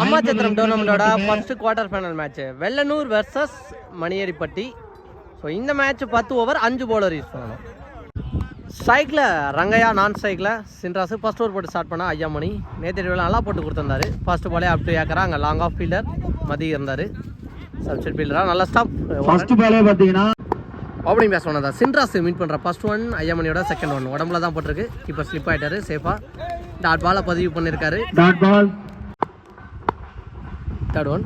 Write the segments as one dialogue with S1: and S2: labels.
S1: Ammachatram டோர்னமெண்ட்டோட first quarter final match Vellanur versus Maniyadipatti so இந்த match பத்து over அஞ்சு bowler use பண்ணணும் சைக்கிளில் ரங்கையா நான் சைக்கிளில் சின்ராசு ஃபர்ஸ்ட் ஓவர் போட்டு ஸ்டார்ட் பண்ண ஐயா மணி நேற்று வேலை நல்லா போட்டு கொடுத்துருந்தாரு. ஃபர்ஸ்ட் பாலே அப் டு ஏக்கரா அங்கே லாங் ஆஃப் ஃபீல்டர் மதி இருந்தார். சப்ஸ்டிட் ஃபீல்டராக நல்லா ஸ்டாப்
S2: ஃபர்ஸ்ட் பாலே பாத்தீங்கன்னா
S1: ஓப்பனிங் பேஸ் ஒன் தான் சின்ராஸ் மீட் பண்ணுற ஃபர்ஸ்ட் ஒன் ஐயமணியோட செகண்ட் ஒன் உடம்புல தான் போட்டிருக்கு. இப்போ ஸ்லிப் ஆயிட்டாரு சேஃபாக டாட் பாலை பதிவு பண்ணியிருக்காரு
S2: dot ball
S1: third one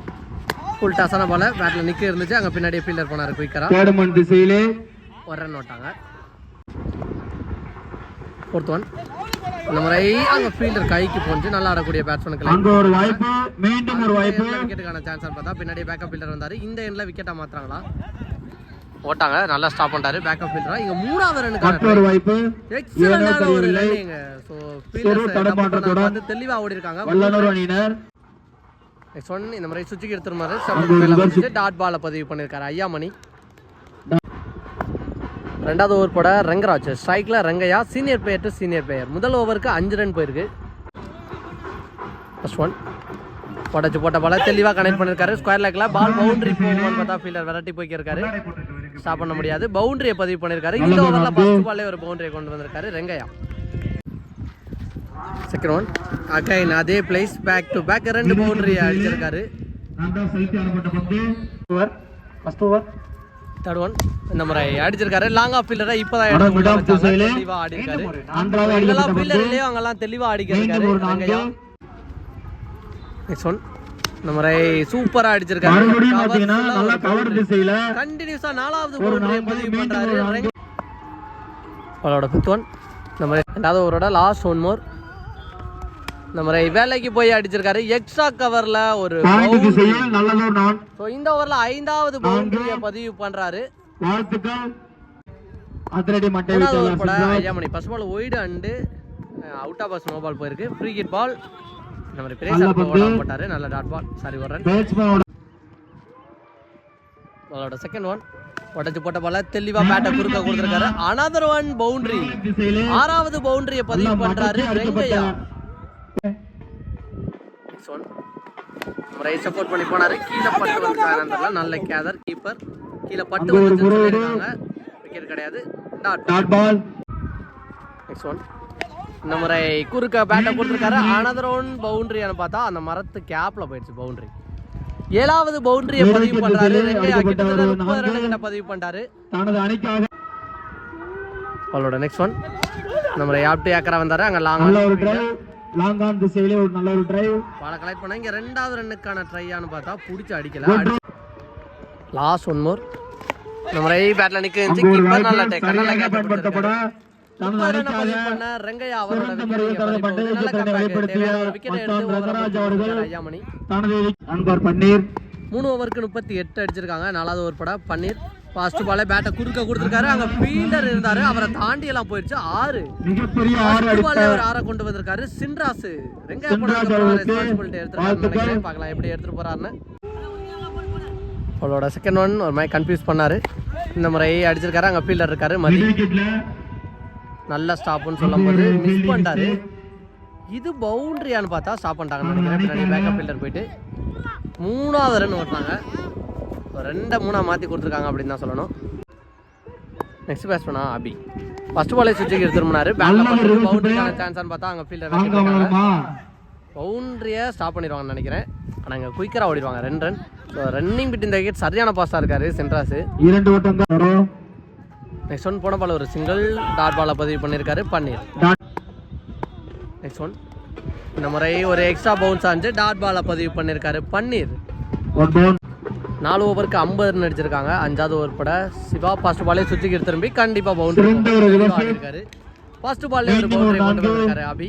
S1: full டாஸான பால. பேட்டில் நிற்க இருந்துச்சு. அங்கே பின்னாடியே ஃபீல்டர் போனார் குயிக்கரா
S2: தேர்ட் திசையிலே
S1: ஒரு ரன் ஓட்டாங்க ஃபோர்த் ஒன் இந்த முறை அங்கே ஃபீல்டர் கைக்கு போஞ்சு நல்லா ஆடக்கூடிய பேட்ஸ்மேனுக்கு
S2: அங்க ஒரு வாய்ப்பு. மீண்டும் ஒரு வாய்ப்பு.
S1: விக்கெட்டுக்கான சான்ஸ் பார்த்தா பின்னாடியே பேக்கப் ஃபீல்டர் வந்தார். இந்த எண்ணில் விக்கெட்டாக மாத்துறாங்களா? ஓட்டாங்க. நல்லா ஸ்டாப் பண்ணிட்டாரு. பேக்கப் ஃபீல்டரா இங்கே மூணாவது ரனுக்கான
S2: மற்றொரு வாய்ப்பு.
S1: எக்ஸலண்டான ஒரு. ரன்னிங் ஸோ
S2: சிறு தடுமாற்றத்துடன்
S1: வந்து தெளிவாக ஓடி இருக்காங்க
S2: வல்லனூர் அணியினர்.
S1: நெக்ஸ்ட் ஒன் இந்த மாதிரி
S2: ஒரு reverse.
S1: டாட் பாலை பதிவு பண்ணியிருக்காரு ஐயா மணி ரெண்டாவது ஓவர் போட ரங்கராஜ் ஸ்ட்ரைக்கில் Rangaiya senior player to senior player முதல் ஓவருக்கு அஞ்சு ரன் போயிருக்கு. ஃபர்ஸ்ட் ஒன் போட்டச்சு போட்ட பால தெளிவாக கனெக்ட் பண்ணியிருக்காரு ஸ்கொயர் லேக்கில் பால் பவுண்டரி போகும்னு பார்த்தா ஃபீல்டர் விரட்டி போய்க்கிருக்காரு. ஸ்டாப் பண்ண முடியாது. பவுண்டரியை பதிவு பண்ணியிருக்காரு இந்த ஓவரில் ஃபர்ஸ்ட் பால்லே ஒரு பவுண்டரியை கொண்டு வந்திருக்காரு ரெங்கையா. செகண்ட் ஒன் அகைன் அதே பிளேஸ் பேக் டு பேக் ரெண்டு பவுண்டரி அடிச்சிருக்காரு.
S2: Over first over
S1: third one இந்த முறை அடிச்சிருக்காரு. லாங் ஆஃப் ஃபீல்டரை இப்போதான். தெளிவா ஆடி இருக்காரு
S2: நன்றாக
S1: எங்கெல்லாம்
S2: அடிக்கப்பட்ட
S1: ஃபீல்டர்
S2: பந்து.
S1: இல்லையோ அங்கெல்லாம் தெளிவா
S2: நான்கு.
S1: நெக்ஸ்ட் ஒன் இந்த முறை சூப்பரா அடிச்சிருக்காரு. கண்டினியூஸா நாலாவது பதிவு பண்றாரு. அவளோட ஃபிஃப்த் ஒன் இந்த மாதிரி ரெண்டாவது ஓவரோட லாஸ்ட் ஒன் மோர் இந்த முறை வேலைக்கு போய் அடிச்சிருக்காரு. எக்ஸ்ட்ரா கவர்ல ஒரு இந்த ஓவர்ல ஐந்தாவது பவுண்டரியை பதிவு பண்றாரு. போட
S2: Chitraj.
S1: Aiya Mani first ball wide and out off pass no ball போயிருக்கு ஃப்ரீ கிட் பால்
S2: நல்ல
S1: பிரேசர். போட்டாரு. நல்ல டாட் பால் சாரி ஒரு ரன் அவளோட செகண்ட் ஒன் உடச்சு போட்ட பால தெளிவா பேட்டை குறுக்க கொடுத்துருக்காரு. அனதர் ஒன் பவுண்டரி ஆறாவது பவுண்டரியை பதிவு பண்றாரு
S2: அடிக்கப்பட்ட
S1: நெக்ஸ்ட் ஒன் முறை சப்போர்ட் பண்ணி போனாரு. கீழே பட்டு வந்து நல்ல கேதர் கீப்பர் கீழே பட்டு
S2: அங்க ஒரு
S1: வந்து
S2: முறை
S1: சொல்லியிருக்காங்க விக்கெட் கிடையாது. டாட்
S2: பால்
S1: நெக்ஸ்ட் ஒன் இந்த முறை குறுக்க பேட்டை கொடுத்துருக்காரு. அனதர் ஒன் பவுண்டரியான்னு பார்த்தா அந்த மரத்து கேப்ல போயிடுச்சு பவுண்டரி ஏழாவது பவுண்டரியை பதிவு பண்றாரு. முப்பது ரன் கிட்ட பதிவு பண்றாரு அவளோட நெக்ஸ்ட் ஒன் இந்த முறை ஆப்டி ஏக்கரா வந்தாரு. அங்க லாங்
S2: நல்ல ஒரு டிரைவ் லாங் ஆன் திசையிலே ஒரு நல்ல ஒரு டிரைவ்
S1: பால கலெக்ட் பண்ண. இங்க ரெண்டாவது ரன்னுக்கான ட்ரையான்னு பார்த்தா புடிச்சு அடிக்கல. லாஸ்ட் ஒன் மோர் இந்த முறை பேட்ல நிக்க
S2: அங்கு ஒரு
S1: கீப்பர் நல்ல
S2: வாய்ப்பு
S1: டேக் நல்ல கேப்
S2: பயன்படுத்தப்பட.
S1: ரெங்கையா ஒரு
S2: அவர்கள்
S1: மூணு. ஓவருக்கு முப்பத்தி எட்டு அடிச்சிருக்காங்க. நாலாவது ஓவர் பட பன்னீர். ஃபர்ஸ்ட் பாலே பேட்டை குறுக்க கொடுத்துருக்காரு. அங்க ஃபீல்டர் இருந்தாரு. அவரை தாண்டி எல்லாம் போயிடுச்சு. ஆறு.
S2: ஆறு
S1: ஃபர்ஸ்ட்
S2: அடித்த
S1: பாலே ஒரு ஆற கொண்டு வந்திருக்காரு. சின்ராஸ் ரெஸ்பான்சிபிலிட்டி எடுத்துருக்காரு. பார்க்கலாம். எப்படி எடுத்துட்டு போறாருன்னு. அவளோட செகண்ட் ஒன் ஒரு மாதிரி கன்ஃபியூஸ் பண்ணாரு. இந்த முறை அடிச்சிருக்காரு. அங்க ஃபீல்டர் இருக்காரு. மதி. நல்ல ஸ்டாப்னு சொல்லும்போது மிஸ் பண்ணிட்டாரு. இது பவுண்டரியான்னு பார்த்தா ஸ்டாப் பண்ணிட்டாங்கன்னு நினைக்கிறேன். பேக்கப் ஃபீல்டர் போயிட்டு மூணாவது ரன் ஓட்டினாங்க. ரெண்டை மூணா மாற்றி கொடுத்துருக்காங்க அப்படின்னு தான் சொல்லணும். நெக்ஸ்ட் பேட்ஸ்மேனா அபி. ஃபர்ஸ்ட் பாலே சுவிட்சுக்கு திரும்பினாரு பேட்டில் பவுண்டரிக்கான சான்ஸ்னு பார்த்தா அங்கே ஃபீல்டர் பவுண்டரியை ஸ்டாப் பண்ணிடுவாங்கன்னு நினைக்கிறேன். ஆனால் இங்கே குயிக்கராக ஓடிடுவாங்க. ரெண்டு ரன் ஸோ ரன்னிங் பிட் இந்த விக்கெட் சரியான பாஸாக இருக்காரு சென்ட்ராஸு
S2: இரண்டு ஓட்டங்கள் வரும்.
S1: நெக்ஸ்ட் ஒன் போன பால் ஒரு சிங்கிள் டாட் பாலை பதிவு பண்ணியிருக்காரு பன்னீர். நெக்ஸ்ட் ஒன் இந்த முறை ஒரு எக்ஸ்ட்ரா பவுன்ஸ் ஆச்சு டாட் பாலை பதிவு பண்ணியிருக்காரு பன்னீர். நாலு ஓவருக்கு ஐம்பது ரன் அடிச்சிருக்காங்க. அஞ்சாவது ஓவர் பட சிவா ஃபர்ஸ்ட் பாலே சுற்றிக்கு திரும்பி கண்டிப்பாக பவுண்டரி ஃபர்ஸ்ட் பால்லே ஒரு பவுண்டரி கொண்டு. வந்திருக்காரு அபி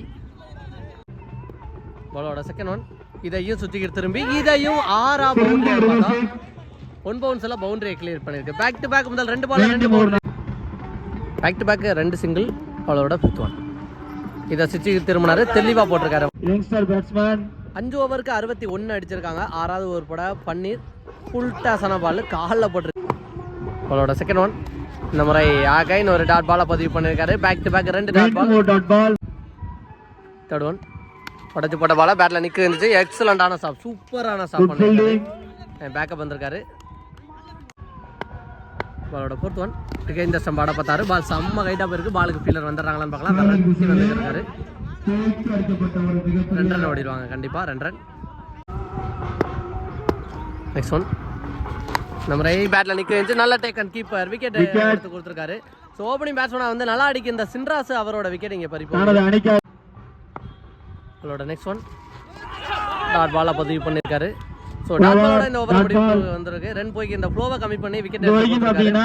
S1: பாலோட செகண்ட் ஒன் இதையும் சுற்றிக்கு திரும்பி இதையும் ஆறா பவுண்டரி. ஒன் பவுன்ஸ் எல்லாம் பவுண்டரியை கிளியர் பண்ணியிருக்கு. பேக் டு பேக் முதல் ரெண்டு பால் ரெண்டு பவுண்டரி பேக் டு பேக் ரெண்டு சிங்கிள் அவளோட ஃபிஃப்த் ஒன் இதை சுற்றி திரும்பினாரு தெளிவாக போட்டிருக்காரு. அஞ்சு ஓவருக்கு அறுபத்தி ஒன்று அடிச்சிருக்காங்க. ஆறாவது ஓவர் போட பன்னீர் ஃபுல் டாஸான பால் காலில் போட்டிருக்கு அவளோட செகண்ட் ஒன் இந்த முறை ஆகைன் ஒரு டாட் பாலை பதிவு பண்ணியிருக்காரு பேக் டு பேக் ரெண்டு dot ball
S2: dot ball
S1: third one உடச்சு போட்ட பால பேட்டில் நிற்க இருந்துச்சு. எக்ஸலண்டான சாப் சூப்பரான சாப் பண்ணிருக்காரு. பேக்கப் வந்திருக்காரு. பாலோட ஃபோர்த் ஒன் இந்த ஸ்டம்பாட பார்த்தாரு. பால் செம்ம கைட்டாக போயிருக்கு. பாலுக்கு ஃபீலர் வந்துடுறாங்களான்னு பார்க்கலாம். வந்துருக்காரு. ரெண்டு ரன் ஓடிடுவாங்க. கண்டிப்பாக ரெண்டு ரன் நெக்ஸ்ட் ஒன் நம்ம ரை பேட்டில் நிற்க வச்சு நல்ல டேக் அண்ட் கீப்பர் விக்கெட் எடுத்து கொடுத்துருக்காரு. ஸோ ஓப்பனிங் பேட்ஸ்மேனாக வந்து நல்லா அடிக்க இந்த சின்ராஸ் அவரோட விக்கெட் இங்கே பறிப்போம். அவரோட நெக்ஸ்ட் ஒன் டாட் பாலாக பதிவு பண்ணியிருக்காரு ஸோ டாட் பாலோட இந்த ஓவர் முடிவு வந்திருக்கு. ரன் போய்க்கு இந்த ஃப்ளோவை கம்மி பண்ணி விக்கெட்
S2: வெளியே உட்காருங்க.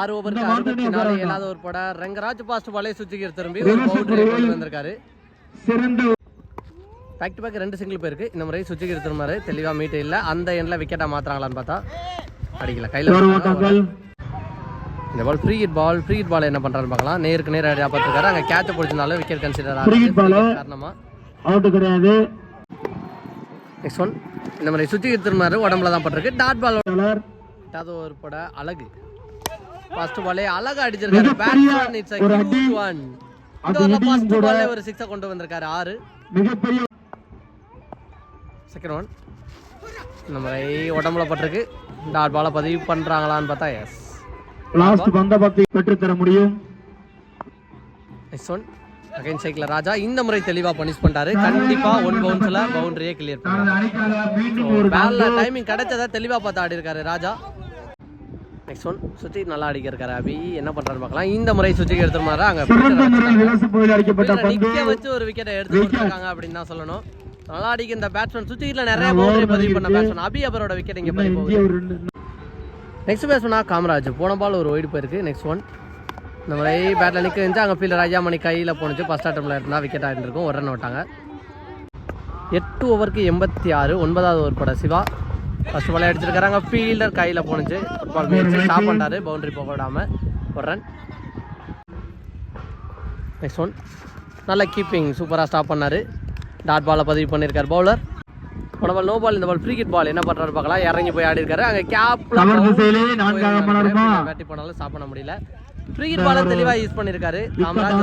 S1: ஆறு ஓவருக்கு அறுபத்தி நாலு ஏழாவது ஒரு பட ரங்கராஜ் பாஸ்ட் பாலே சுச்சிகர் திரும்பி ஒரு பவுண்டரி கொண்டு வந்திருக்காரு.
S2: சிறந்த
S1: பேக் டு பேக் ரெண்டு சிங்கிள் போயிருக்கு. இந்த முறை சுச்சிகர் திரும்பாரு தெளிவாக மீட் இல்லை. அந்த எண்ணில் விக்கெட்டாக மாத்துறாங்களான்னு பார்த்தா அடிக்கல. கையில் இந்த ball free hit ball free hit ball என்ன பண்ணுறான்னு பார்க்கலாம். நேருக்கு நேர் அடியா பார்த்துருக்காரு. அங்கே கேட்ச் பிடிச்சிருந்தாலும் விக்கெட் கன்சிடர். ஆகுது. காரணமா.
S2: அவுட் கிடையாது.
S1: நெக்ஸ்ட் ஒன் இந்த மாதிரி சுச்சிகர் திரும்பாரு உடம்புல தான் பட்டிருக்கு. டாட் பால் எட்டாவது ஒரு பட அழகு. ஃபர்ஸ்ட் பாலே அழகா அடிச்சிருக்காரு. Batsman it's. பால்ல ஒரு சிக்ஸை கொண்டு வந்திருக்காரு. ஆறு.
S2: மிகப்பெரிய
S1: செகண்ட் ஒன் இந்த மாதிரி உடம்புல பட்டிருக்கு. டாட் பாலை பதிவு பண்றாங்களான்னு பார்த்தா எஸ்
S2: லாஸ்ட் பந்த பத்தி பெற்று தர முடியும்.
S1: Next one again cycle Raja இந்த முறை தெளிவா பனிஷ் பண்ணிட்டாரு. கண்டிப்பா ஒன் பவுன்ஸ்ல பவுண்டரியே கிளியர் பண்ணாரு பேல்ல டைமிங் கிடைச்சதா தெளிவா பார்த்து ஆடி இருக்காரு ராஜா. நெக்ஸ்ட் ஒன் சுத்தி நல்லா அடிக்க இருக்காரு அபி. என்ன பண்றாரு பார்க்கலாம். இந்த முறை சுத்தி எடுத்துருமாரு அங்க நிக்க வச்சு ஒரு விக்கெட்டை எடுத்து கொடுத்துருக்காங்க அப்படின்னு தான் சொல்லணும். நல்லா அடிக்க இந்த பேட்ஸ்மேன் சுத்தில நிறைய பவுண்டரி பதிவு பண்ண பேட்ஸ்மேன் அபி அவரோட விக்கெட் இங்க பதிவு நெக்ஸ்ட் பேட்ஸ்மேனா காமராஜ். போன பால் ஒரு ஒயிட் போயிருக்கு. நெக்ஸ்ட் ஒன் இந்த மாதிரி பேட்டில் நிற்க இருந்துச்சு. அங்கே ஃபீல்டர் ஐயாமணி கையில் போணுச்சு. ஃபஸ்ட் அட்டம்ல இருந்தால் விக்கெட் ஆகிருக்கும் ஒரு ரன் விட்டாங்க. எட்டு ஓவருக்கு எண்பத்தி ஆறு. ஒன்பதாவது ஓவர் பட சிவா. ஃபர்ஸ்ட் பால் அடிச்சிருக்காரு. அங்கே ஃபீல்டர் கையில் போணுச்சு. ஃபுட்பால் முயற்சி ஸ்டாப் பண்ணாரு பவுண்டரி போக விடாமல் ஒரு ரன் நெக்ஸ்ட் ஒன் நல்ல கீப்பிங் சூப்பராக ஸ்டாப் பண்ணாரு. டாட் பாலை பதிவு பண்ணியிருக்காரு பவுலர் போன பால் நோ பால் இந்த பால் ஃப்ரீ கிட் பால் என்ன பண்ணுறாரு பார்க்கலாம். இறங்கி போய் ஆடி இருக்காரு. அங்கே
S2: மலருமா
S1: பேட்டி ஸ்டாப் பண்ண முடியல. ஃப்ரீ கிட் பாலை தெளிவாக யூஸ் பண்ணியிருக்காரு காமராஜ்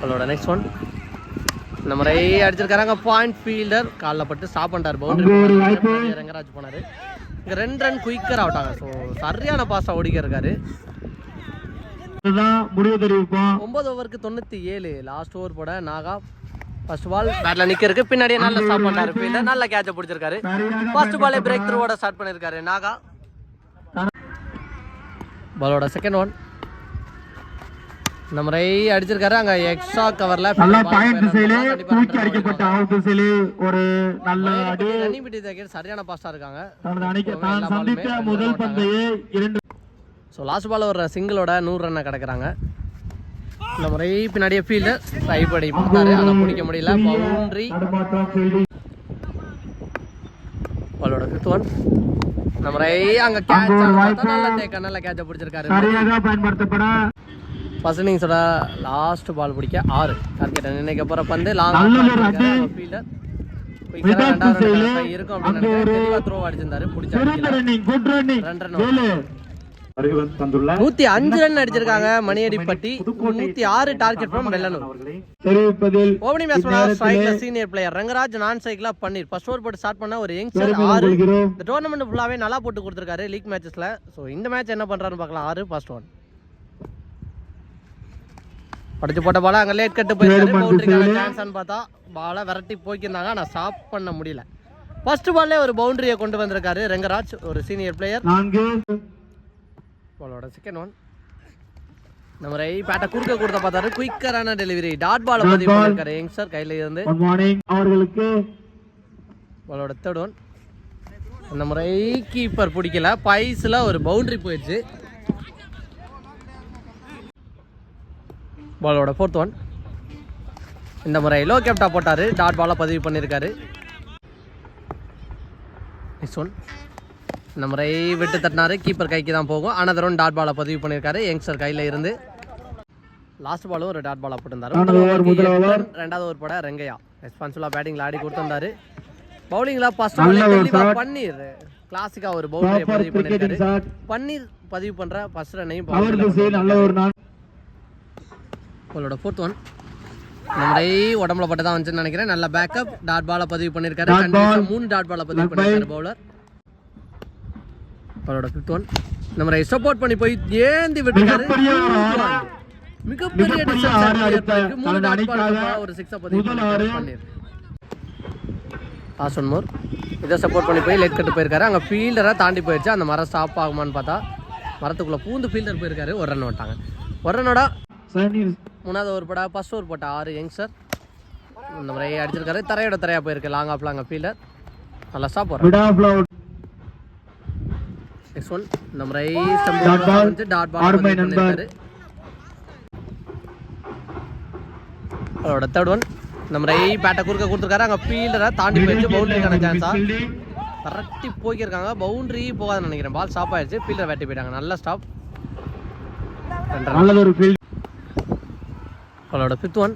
S1: அவளோட நெக்ஸ்ட் ஒன் இந்த முறை அடிச்சிருக்காங்க பாயிண்ட் ஃபீல்டர் காலில் பட்டு ஸ்டாப் பண்ணிட்டார்.
S2: அங்க ஒரு வாய்ப்பு.
S1: பவுண்டரி ரங்கராஜ் போனாரு. இங்க ரெண்டு ரன் குயிக்கர் ஆவிட்டாங்க ஸோ சரியான பாஸா ஓடிக்க இருக்காரு.
S2: இதுதான் முடிவு தெரிவிப்போம்.
S1: ஒன்பது ஓவருக்கு தொண்ணூத்தி ஏழு. லாஸ்ட் ஓவர் போட நாகா ஃபர்ஸ்ட் பால் பேட்ல பின்னாடியே நல்ல ஸ்டாப் பண்ணாரு ஃபீல்டர் நல்ல கேட்ச பிடிச்சிருக்காரு. ஃபர்ஸ்ட் பாலே பிரேக் த்ரூவோட ஸ்டார்ட் பண்ணிருக்காரு நாகா. பாலோட செகண்ட் ஒன் முறை அடிச்சிருக்காரு. அங்க எக்ஸ்ட்ரா கவர்ல
S2: நல்ல பாயிண்ட் திசையிலே தூக்கி அடிக்கப்பட்ட அவுட் திசையிலே ஒரு நல்ல அடி.
S1: சரியான பாஸ்டா இருக்காங்க.
S2: முதல் பந்தையே இரண்டு
S1: ஸோ லாஸ்ட் பால் ஒரு சிங்கிளோட நூறு ரன்னை கிடக்குறாங்க. இந்த முறை பின்னாடியே ஃபீல்டர் ட்ரை பண்ணி பார்த்தாரு. ஆனால் பிடிக்க முடியல. பவுண்டரி. பாலோட ஃபிஃப்த் ஒன் இந்த முறை அங்க கேட்ச் நல்ல டேக்க நல்ல கேட்ச பிடிச்சிருக்காரு. ஃபர்ஸ்ட் இன்னிங்ஸோட லாஸ்ட் பால் பிடிக்க ஆறு. டார்கெட் நினைக்க போற பந்து. லாங் ஃபீல்டர் இருக்கும் அப்படின்னு த்ரோ அடிச்சிருந்தாரு. பிடிச்ச நூத்தி அஞ்சு ரன் அடிச்சிருக்காங்க மணியடிப்பட்டி. நூத்தி ஆறு டார்கெட் ஃப்ரம் வெள்ளனூர்.
S2: தெரிவிப்பதில்
S1: ஓபனிங் பேட்ஸ்மேன் ஸ்ட்ரைக்ல சீனியர் பிளேயர் ரங்கராஜ் நான் சைக்கிளா பன்னீர். ஃபர்ஸ்ட் ஓவர் போட்டு ஸ்டார்ட் பண்ண ஒரு யங்ஸ்டர் ஆறு. இந்த டோர்னமெண்ட் ஃபுல்லாவே நல்லா போட்டு கொடுத்துருக்காரு லீக் மேட்சஸ்ல ஸோ இந்த மேட்ச் என்ன பண்றாருன்னு பார்க்கலாம். ஆறு ஃபர்ஸ்ட் ஒன் அடிச்சு போட்ட பால அங்க லேட் கட்டு போயிருக்காரு. பவுண்டரிக்கான சான்ஸ்னு பார்த்தா பாலை விரட்டி போய்க்கிருந்தாங்க. ஆனால் ஸ்டாப் பண்ண முடியல. ஃபர்ஸ்ட் பால்லே ஒரு பவுண்டரியை கொண்டு வந்திருக்காரு ரங்கராஜ் ஒரு சீனியர் பிளேயர் பாலோட செகண்ட் ஒன் இந்த முறை பேட்டை குறுக்க கொடுத்த பார்த்தாரு. குயிக்கரான டெலிவரி டாட் பால் பதிவு. பண்ணிருக்காரு யங்ஸ்டர் கையில இருந்து.
S2: குட் மார்னிங் அவர்களுக்கு
S1: பாலோட தேர்ட் ஒன் இந்த முறை கீப்பர் பிடிக்கல. பைஸ்ல ஒரு பவுண்டரி போயிடுச்சு. பாலோட ஃபோர்த் ஒன் இந்த முறை லோ கேப்டா போட்டாரு. டாட் பாலை பதிவு பண்ணியிருக்காரு. நெக்ஸ்ட் ஒன் இந்த முறை விட்டு தட்டினாரு. கீப்பர் கைக்கு தான் போகும். அனதர் ஒன் டாட் பாலை பதிவு பண்ணியிருக்காரு. யங்ஸ்டர் கையில் இருந்து. லாஸ்ட் பாலும் ஒரு டாட் பாலா போட்டிருந்தாரு. ரெண்டாவது ஓவர் போட ரெங்கையா. ரெஸ்பான்சிபிளா பேட்டிங்ல ஆடி கொடுத்திருந்தாரு. பவுலிங்ல ஃபர்ஸ்ட்
S2: ஒரு.
S1: பன்னீர் கிளாசிக்கா ஒரு
S2: ப்ராப்பர்
S1: பதிவு
S2: ஷாட்
S1: பன்னீர் பதிவு பண்ற ஃபர்ஸ்ட் ரன்னையும்
S2: ஒரு
S1: உங்களோட ஃபோர்த் ஒன் நம்மளே உடம்புல பட்டு தான் வந்துச்சுன்னு நினைக்கிறேன். நல்ல பேக்கப் டாட் பால பதிவு பண்ணியிருக்காரு. மூணு டாட் பால பதிவு பண்ணியிருக்காரு பவுலர் அவரோட ஃபிஃப்த் ஒன் நம்ம சப்போர்ட் பண்ணி போய் ஏந்தி விட்டுருக்காரு
S2: மிகப்பெரிய ஒரு
S1: சிக்ஸை பதிவு லாஸ்ட் ஒன் மோர். இதை சப்போர்ட் பண்ணி போய் லெக் கட்டு போயிருக்காரு. அங்கே ஃபீல்டரை தாண்டி போயிடுச்சு அந்த மரம் ஸ்டாப் ஆகுமான்னு பார்த்தா மரத்துக்குள்ளே பூந்து ஃபீல்டர் போயிருக்காரு. ஒரு ரன் விட்டாங்க. ஒரு ரன்னோட மூணாவது ஒரு படா ஃபர்ஸ்ட் ஒரு போட்டா ஆறு யங்ஸ்டர் இந்த முறை அடிச்சிருக்காரு. தரையோட தரையா போயிருக்கு. லாங் ஆஃப் லாங்க ஃபீல்டர் நல்லா ஸ்டாப் போகிறார் நெக்ஸ்ட் ஒன் முறை
S2: Dot ball.
S1: டாட் பால் பண்ணியிருக்காரு அவரோட தேர்ட் ஒன் இந்த முறை பேட்டை குறுக்க கொடுத்துருக்காரு. அங்கே ஃபீல்டரை தாண்டி போயிடுச்சு. பவுண்டரிக்கான சான்ஸா கரெக்டி போய்க்கிருக்காங்க. பவுண்டரி போகாதுன்னு நினைக்கிறேன். பால் ஸ்டாப் ஆயிடுச்சு. ஃபீல்டர் வெட்டி போயிட்டாங்க. நல்ல ஸ்டாப்
S2: நல்லது ஒரு ஃபீல்ட்
S1: அவளோட ஃபிஃப்த் ஒன்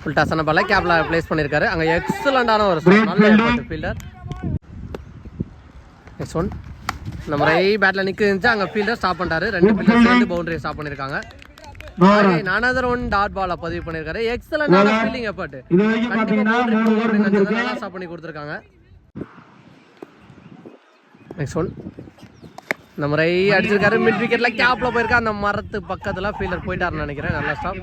S1: ஃபுல் டாஸான பால கேப்ல ப்ளேஸ் பண்ணியிருக்காரு அங்கே எக்ஸலண்டான ஒரு நல்ல. ஃபீல்டர் நெக்ஸ்ட் ஒன் நம்ம ரை பேட்டில் நிற்க இருந்துச்சு அங்கே ஃபீல்டர் ஸ்டாப் பண்ணிட்டாரு. ரெண்டு ஃபீல்டர். சேர்ந்து பவுண்டரி ஸ்டாப் பண்ணியிருக்காங்க
S2: நோரா
S1: நானதர் ஒன் டாட் பால பதிவு பண்ணியிருக்காரு எக்ஸலண்டான
S2: Bowler.
S1: ஃபீல்டிங் எஃபர்ட் ஸ்டாப் பண்ணி கொடுத்துருக்காங்க. நெக்ஸ்ட் ஒன் அடிச்சிருக்காரு. மிட் விக்கெட்ல கேப்ல போயிருக்கா. அந்த மரத்து பக்கத்துல ஃபீல்டர் போயிட்டாருன்னு நினைக்கிறேன். நல்லா ஸ்டாப்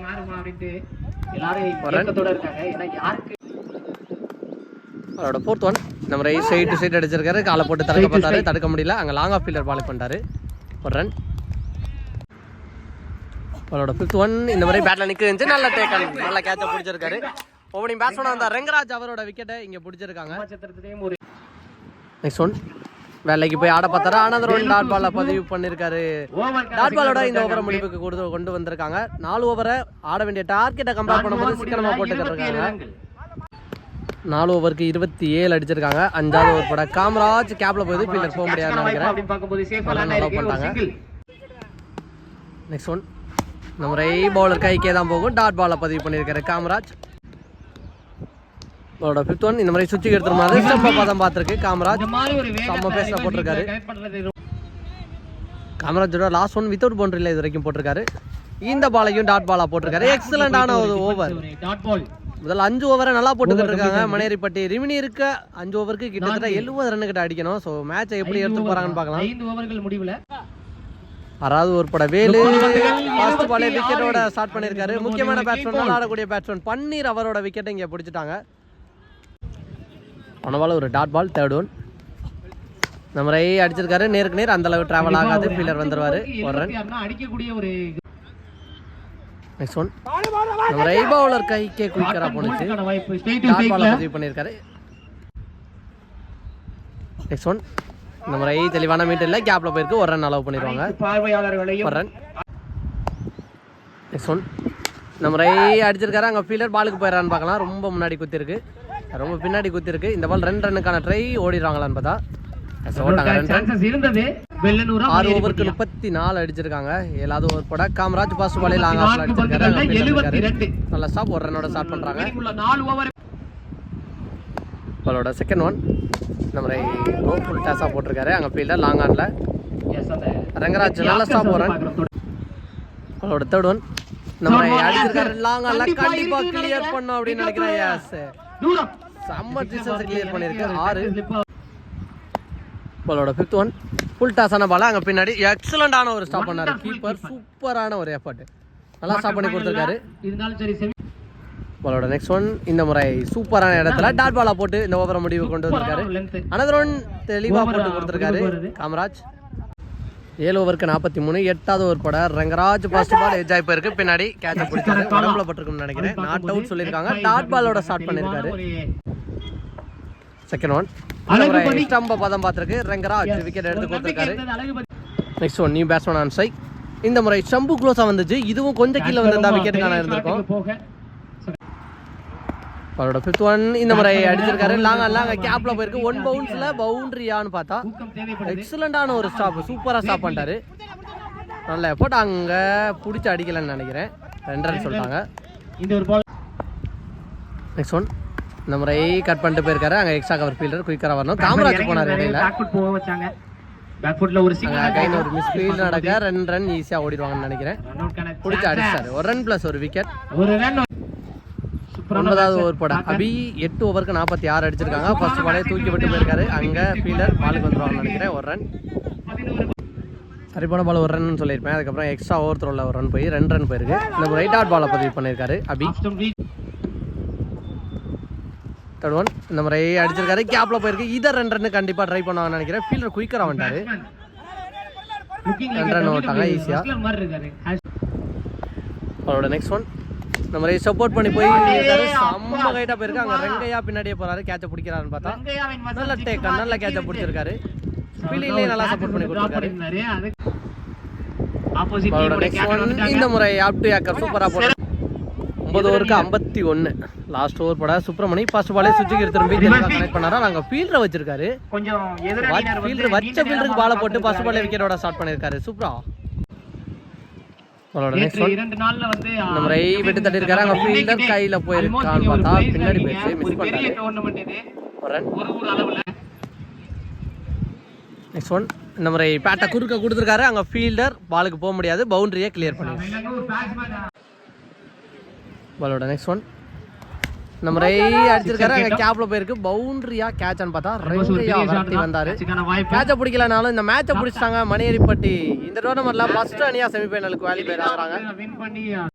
S1: அவரோட ஃபோர்த் ஒன் நம்ம ரை சைடு டு சைடு அடிச்சிருக்காரு. காலை போட்டு தடுக்க பார்த்தாரு தடுக்க முடியல. அங்கே லாங் ஆஃப் ஃபீல்டர் பால் பண்ணிட்டாரு ஒரு ரன் அவரோட ஃபிஃப்த் ஒன் இந்த மாதிரி பேட்டில் நிற்க இருந்துச்சு நல்ல டேக் நல்ல கேட்சை பிடிச்சிருக்காரு. ஓப்பனிங் பேட்ஸ்மேன் அந்த ரெங்கராஜ் அவரோட விக்கெட்டை இங்கே பிடிச்சிருக்காங்க. நெக்ஸ்ட் ஒன் வேலைக்கு போய் ஆட பார்த்தாரு. ஆனந்தர் ஒன் டாட் பால பதிவு பண்ணியிருக்காரு டாட் பாலோட இந்த ஓவரை முடிவுக்கு கொண்டு கொண்டு வந்திருக்காங்க. நாலு ஓவரை ஆட வேண்டிய டார்கெட்டை கம்பேர் பண்ணும்போது சிக்கனமாக போட்டுக்கிட்டு இருக்காங்க. நாலு ஓவருக்கு இருபத்தி ஏழு அடிச்சிருக்காங்க. அஞ்சாவது ஓவர் பட காமராஜ் கேப்ல போய் ஃபீல்டர் போக முடியாதுன்னு நினைக்கிறேன். நெக்ஸ்ட் ஒன் நம்ம ரை பவுலர் கைக்கே தான் போகும். டாட் பாலை பதிவு பண்ணியிருக்காரு காமராஜ். அவரோட ஃபிஃப்த் ஒன் இந்த மாதிரி சுவிட்சுக்கு எடுத்துரு மாதிரி பதம் பார்த்துருக்கு. காமராஜ் செம்ம பேஸ்ல போட்டிருக்காரு. காமராஜோட லாஸ்ட் ஒன் வித்தவுட் பவுண்டரியில் இது வரைக்கும் போட்டிருக்காரு. இந்த பாலையும் டாட் பாலா போட்டிருக்காரு. எக்ஸலண்டான ஒரு ஓவர் முதல்ல அஞ்சு ஓவரை நல்லா போட்டுக்கிட்டு இருக்காங்க. மணேரிப்பட்டி ரிமினி இருக்க அஞ்சு ஓவருக்கு கிட்டத்தட்ட எழுபது ரன் கிட்ட அடிக்கணும். ஸோ மேட்சை எப்படி எடுத்து போறாங்கன்னு பார்க்கலாம்.
S3: ஐந்து ஓவர்கள் முடிவுல.
S1: ஆறாவது ஒரு பட வேலு. ஃபர்ஸ்ட் பாலே விக்கெட்டோட ஸ்டார்ட் பண்ணியிருக்காரு. முக்கியமான பேட்ஸ்மேன் நல்லா ஆடக்கூடிய பேட்ஸ்மேன் பன்னீர் அவரோட விக்கெட்டை இங்கே பிடிச்சிட்டாங்க. அவனவால ஒரு டாட் பால் தேர்ட் ஒன் நம்ம ரை அடிச்சிருக்காரு. நேருக்கு நேர் அந்த அளவு டிராவல் ஆகாது. ஃபீல்டர் வந்துருவாரு. ஒரு ரன்
S3: அடிக்கக்கூடிய ஒரு
S1: நெக்ஸ்ட் ஒன் நம்ம ரை பவுலர் கைக்கே குயிக்கரா போனுச்சு டாட் பால பதிவு பண்ணியிருக்காரு? நெக்ஸ்ட் ஒன் நம்ம ரை தெளிவான மீட் இல்லை கேப்ல போயிருக்கு. ஒரு ரன் அலோவ் பண்ணிடுவாங்க.
S3: பார்வையாளர்களையும்
S1: ஒரு ரன் நெக்ஸ்ட் ஒன் நம்ம ரை அடிச்சிருக்காரு. அங்கே ஃபீல்டர் பாலுக்கு போயிடறான்னு பார்க்கலாம். ரொம்ப முன்னாடி குத்திருக்கு. ரொம்ப பின்னாடி குத்திருக்கு. இந்த பால் ரெண்டு ரன்னுக்கான ட்ரை ஓடிடுவாங்களான்னு பார்த்தா. ஓட்டாங்க. ரெண்டு ரன்
S3: இருந்தது.
S1: ஆறு ஓவருக்கு முப்பத்தி நாலு அடிச்சிருக்காங்க. ஏழாவது ஓவர் போட காமராஜ் பாஸ் பாலே லாங் ஆஃப்ல அடிச்சிருக்காரு. நல்ல ஸ்டாப் ஒரு ரன்னோட ஸ்டார்ட் பண்றாங்க. பாலோட செகண்ட் ஒன் நம்ம ரை நோ ஃபுல் டாஸாக போட்டிருக்காரு. அங்கே ஃபீல்டர் லாங் ஆன்ல ரங்கராஜ் நல்ல ஸ்டாப் போகிறேன் தேர்ட் ஒன் நம்ம அடிச்சிருக்காரு லாங் ஆன்ல கண்டிப்பா கிளியர் பண்ணும் அப்படின்னு நினைக்கிறேன் செம்ம டிஸ்டன்ஸ் கிளியர் ஆறு. பாலோட ஃபிஃப்த் ஒன் ஃபுல் டாஸான பால் அங்கே பின்னாடி. எக்ஸலண்டான ஒரு ஸ்டாப் பண்ணாரு. கீப்பர் சூப்பரான ஒரு எஃபர்ட் நல்லா ஸ்டாப் பண்ணி கொடுத்துருக்காரு.
S3: இருந்தாலும் சரி செமி
S1: பாலோட நெக்ஸ்ட் ஒன் இந்த முறை சூப்பரான இடத்துல டாட் பாலா போட்டு இந்த ஓவரை முடிவு கொண்டு வந்திருக்காரு. அனதர் ஒன் தெளிவாக போட்டு கொடுத்துருக்காரு. காமராஜ். ஏழு ஓவருக்கு நாற்பத்தி மூணு. எட்டாவது ஓவர் பட ரங்கராஜ் ஃபர்ஸ்ட் பால் எஜ்ஜாய் போயிருக்கு பின்னாடி கேட்ச பிடிச்சாரு. உடம்புல நினைக்கிறேன். நாட் அவுட் சொல்லியிருக்காங்க. டாட் பாலோட ஸ்டார்ட் பண்ணியிருக்காரு. Second one
S3: Alagupathi.
S1: ஸ்டம்ப பதம் பார்த்துருக்கு. ரங்கராஜ் விக்கெட் எடுத்து கொடுத்துருக்காரு. Next one new batsman on strike இந்த முறை ஷம்பு க்ளோஸாக வந்துச்சு. இதுவும் கொஞ்சம் கீழே வந்திருந்தா விக்கெட்டுக்கான இருந்திருக்கும். அவரோட ஃபிஃப்த் ஒன் இந்த முறை அடிச்சிருக்காரு. லாங் லாங் கேப்ல போயிருக்கு. ஒன் பவுன்ஸ்ல பவுண்டரியான்னு பார்த்தா எக்ஸலண்டான ஒரு ஸ்டாப் சூப்பராக ஸ்டாப் பண்ணிட்டாரு. நல்ல எஃபோர்ட் அங்கே பிடிச்சி அடிக்கலன்னு நினைக்கிறேன். ரெண்டு ரன் சொல்லிட்டாங்க.
S3: இந்த ஒரு பால்
S1: நெக்ஸ்ட் ஒன் இந்த முறை கட் பண்ணிட்டு போயிருக்காரு. அங்கே எக்ஸ்ட்ரா கவர் ஃபீல்டர் குயிக்கராக வரணும். காமராஜ் போனார் இடையில.
S3: பேக் ஃபுட் போக வச்சாங்க. பேக் ஃபுட்ல ஒரு சிங்கிள்
S1: ஒரு மிஸ் ஃபீல்ட் நடக்க ரெண்டு ரன் ஈஸியாக ஓடிடுவாங்கன்னு நினைக்கிறேன். பிடிச்சி அடிச்சாரு. ஒரு ரன் ப்ளஸ் ஒரு விக்கெட்
S3: ஒரு ரன்
S1: ஒன்பதாவது ஓவர் போட. அபி எட்டு ஓவருக்கு நாற்பத்தி ஆறு அடிச்சிருக்காங்க. ஃபர்ஸ்ட் பாலே தூக்கி விட்டு போயிருக்காரு. அங்கே ஃபீல்டர் பாலுக்கு வந்துருவாங்கன்னு நினைக்கிறேன். ஒரு ரன் சரிப்பான பால் ஒரு ரன் சொல்லியிருப்பேன். அதுக்கப்புறம் எக்ஸ்ட்ரா ஓவர் த்ரோவில் ஒரு ரன் போய் ரெண்டு ரன் போயிருக்கு. இந்த ரைட் ஆட் பாலை பதிவு பண்ணியிருக்காரு அபி. தேர்ட் ஒன் இந்த மாதிரி அடிச்சிருக்காரு. கேப்ல போயிருக்கு. இதை ரெண்டு ரன் கண்டிப்பாக ட்ரை பண்ணுவாங்கன்னு நினைக்கிறேன். ஃபீல்டர் குயிக்கராக வந்துட்டாரு. ரெண்டு ஓட்டாங்க
S3: இருக்காரு
S1: அவரோட நெக்ஸ்ட் ஒன் இந்த மாதிரி சப்போர்ட் பண்ணி போய் செம்ம கைட்டாக போயிருக்கு அங்கே ரெங்கையா பின்னாடியே போறாரு. கேட்சை பிடிக்கிறாருன்னு பார்த்தா. நல்ல டேக் நல்ல கேட்சை பிடிச்சிருக்காரு. ஃபீல்டிங்லேயே நல்லா சப்போர்ட் பண்ணி கொடுத்துருக்காரு. இந்த முறை ஆப் டு ஏக்கர் சூப்பராக போட்டு ஒன்பது ஓவருக்கு ஐம்பத்தி ஒன்று லாஸ்ட் ஓவர் போட. சுப்பிரமணி ஃபர்ஸ்ட் பாலே சுவிட்சுக்கு திரும்பி கனெக்ட் பண்ணாரா? அங்கே ஃபீல்டரை வச்சிருக்காரு.
S3: கொஞ்சம்
S1: ஃபீல்டர் வச்ச ஃபீல்டருக்கு பாலை போட்டு ஃபர்ஸ்ட் பாலே விக்கெட்டோட ஸ்டார்ட் பண்ணியிருக்காரு. சூப்பரா. முறை விட்டு தட்டி இருக்காரு அங்கே ஃபீல்டர் கையில் போயிருக்கான்னு பார்த்தா பின்னாடி போயிடுச்சு மிஸ் நெக்ஸ்ட் ஒன் இந்த முறை பேட்டை குறுக்க கொடுத்துருக்காரு. அங்கே ஃபீல்டர் பாலுக்கு போக முடியாது. பவுண்டரியை கிளியர் பண்ணி பாலோட நெக்ஸ்ட் ஒன் இந்த முறை அடிச்சிருக்காரு அங்கே கேப்ல போயிருக்கு பவுண்டரியா கேட்ச்னு பார்த்தா ரெண்டையா விரட்டி வந்தாரு மேட்சை பிடிக்கலனாலும் இந்த மேட்சை பிடிச்சிட்டாங்க மணியரிப்பட்டி இந்த டோர்னமெண்ட்ல ஃபர்ஸ்ட் அணியா செமிஃபைனலுக்கு குவாலிஃபை ஆகுறாங்க
S3: வின் பண்ணி